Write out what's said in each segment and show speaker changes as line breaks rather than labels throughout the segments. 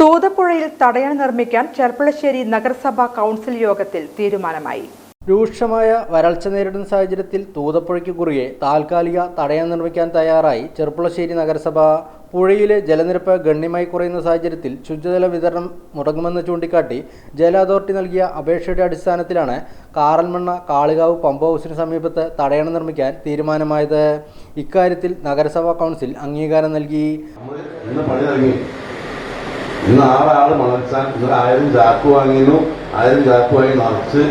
തൂതപ്പുഴയിൽ തടയണ നിർമ്മിക്കാൻ ചെർപ്പളശ്ശേരി നഗരസഭാ കൗൺസിൽ യോഗത്തിൽ തീരുമാനമായി.
രൂക്ഷമായ വരൾച്ച നേരിടുന്ന സാഹചര്യത്തിൽ തൂതപ്പുഴയ്ക്ക് കുറുകെ താൽക്കാലിക തടയാൻ നിർമ്മിക്കാൻ തയ്യാറായി ചെറുപ്പുളശ്ശേരി നഗരസഭ പുഴയിലെ ജലനിരപ്പ് ഗണ്യമായി കുറയുന്ന സാഹചര്യത്തിൽ ശുദ്ധജല വിതരണം മുടങ്ങുമെന്ന് ചൂണ്ടിക്കാട്ടി ജല അതോറിറ്റി നൽകിയ അപേക്ഷയുടെ അടിസ്ഥാനത്തിലാണ് കാറൽമണ്ണ കാളികാവ് പമ്പ് ഹൗസിന് സമീപത്ത് തടയണ നിർമ്മിക്കാൻ തീരുമാനമായത്. ഇക്കാര്യത്തിൽ നഗരസഭാ കൗൺസിൽ അംഗീകാരം നൽകി.
ഇന്ന് ആളാൾ മണച്ചാൻ ആയിരം ചാക്ക് വാങ്ങിയിരുന്നു. ആയിരം ചാക്ക് വാങ്ങി നിറച്ച്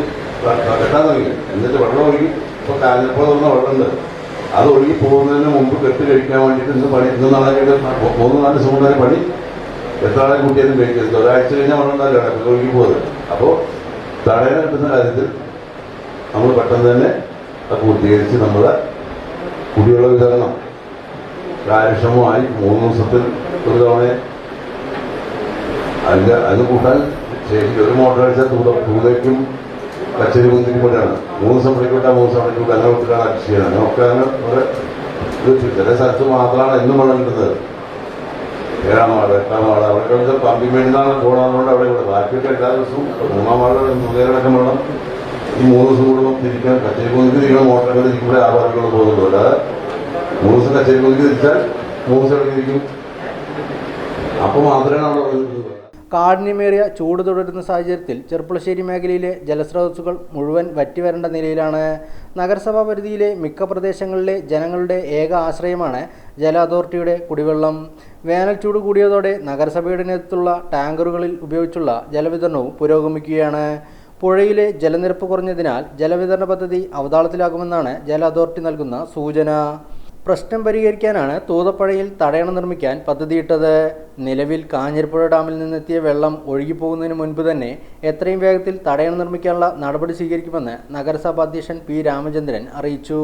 കെട്ടാൻ തുടങ്ങി. എന്നിട്ട് വെള്ളം ഒഴുകി. ഇപ്പൊ കാഞ്ഞപ്പോൾ തുറന്ന വെള്ളമുണ്ട്. അത് ഒഴുകി പോകുന്നതിന് മുമ്പ് കെട്ട് കഴിക്കാൻ വേണ്ടിയിട്ട് ഇന്ന് പണി ഇന്ന് നാളെ മൂന്ന് നാല് കൊണ്ടാണ് പണി. എത്ര ആളെ കൂട്ടിയാലും കഴിക്കരുത് ഒരാഴ്ച കഴിഞ്ഞാൽ വെള്ളം ഉണ്ടാവില്ല. ഇടയ്ക്ക് ഒഴുകി പോകുന്നത് അപ്പോൾ തടയണ കിട്ടുന്ന കാര്യത്തിൽ നമ്മൾ പെട്ടെന്ന് തന്നെ അത് പൂർത്തീകരിച്ച് നമ്മുടെ കുടിവെള്ള വിതരണം. കാര്യക്ഷമമായി മൂന്ന് ദിവസത്തിൽ ഒരു തവണ അതിന്റെ അത് കൂട്ടാൻ ശരിക്കും ഒരു മോട്ടോർ അടിച്ചാൽ തൂത തൂതയ്ക്കും കച്ചേരി കൂടെയാണ് മൂന്ന് ദിവസം പണിക്കൂട്ടാ മൂന്ന് ദിവസം പണിക്കൂട്ടാ അങ്ങനെ വിട്ടിട്ടാണ് കൃഷി ചെയ്യുന്നത് അങ്ങനെയൊക്കെയാണ് ഒരു കുറെ ചില സ്ഥലത്ത് മാത്രമാണ് എന്നും വെള്ളം കിട്ടുന്നത്. ഏഴാം വാർഡ് എട്ടാം വാർഡ് അവിടെ പമ്പിങ് വേണ്ടിയാണ് പോകണമെന്നുകൊണ്ട് അവിടെ ഇവിടെ. ബാക്കിയൊക്കെ എല്ലാ ദിവസവും മൂന്നാം വാർഡ് മുതലടക്കം വെള്ളം ഈ മൂന്ന് ദിവസം കൂടുമ്പോൾ തിരിക്കാൻ കച്ചേരി കുന്തിക്ക് തിരിക്കുന്ന മോട്ടറുകൾ ഇവിടെ ആ വാർഡുകൾ പോകുന്നുള്ളൂ അല്ലാതെ മൂന്ന് ദിവസം കച്ചേരി കുന്തിക്ക് തിരിച്ചാൽ മൂന്ന് ദിവസം ഇടയ്ക്ക് തിരിക്കും. അപ്പോൾ മാത്രമേ കിട്ടുന്നത്
കാഠിന്യമേറിയ ചൂട് തുടരുന്ന സാഹചര്യത്തിൽ ചെർപ്പുളശ്ശേരി മേഖലയിലെ ജലസ്രോതസ്സുകൾ മുഴുവൻ വറ്റിവരേണ്ട നിലയിലാണ്. നഗരസഭാ പരിധിയിലെ മിക്ക പ്രദേശങ്ങളിലെ ജനങ്ങളുടെ ഏക ആശ്രയമാണ് ജല അതോറിറ്റിയുടെ കുടിവെള്ളം. വേനൽ ചൂട് കൂടിയതോടെ നഗരസഭയുടെ നേതൃത്വത്തിലുള്ള ടാങ്കറുകളിൽ ഉപയോഗിച്ചുള്ള ജലവിതരണവും പുരോഗമിക്കുകയാണ്. പുഴയിലെ ജലനിരപ്പ് കുറഞ്ഞതിനാൽ ജലവിതരണ പദ്ധതി അവതാളത്തിലാകുമെന്നാണ് ജല അതോറിറ്റി നൽകുന്ന സൂചന. പ്രശ്നം പരിഹരിക്കാനാണ് തൂതപ്പുഴയിൽ തടയണ നിർമ്മിക്കാൻ പദ്ധതിയിട്ടത്. നിലവിൽ കാഞ്ഞിരപ്പുഴ ഡാമിൽ നിന്നെത്തിയ വെള്ളം ഒഴുകിപ്പോകുന്നതിന് മുൻപ് തന്നെ എത്രയും വേഗത്തിൽ തടയണ നിർമ്മിക്കാനുള്ള നടപടി സ്വീകരിക്കുമെന്ന് നഗരസഭാ അധ്യക്ഷൻ പി രാമചന്ദ്രൻ അറിയിച്ചു.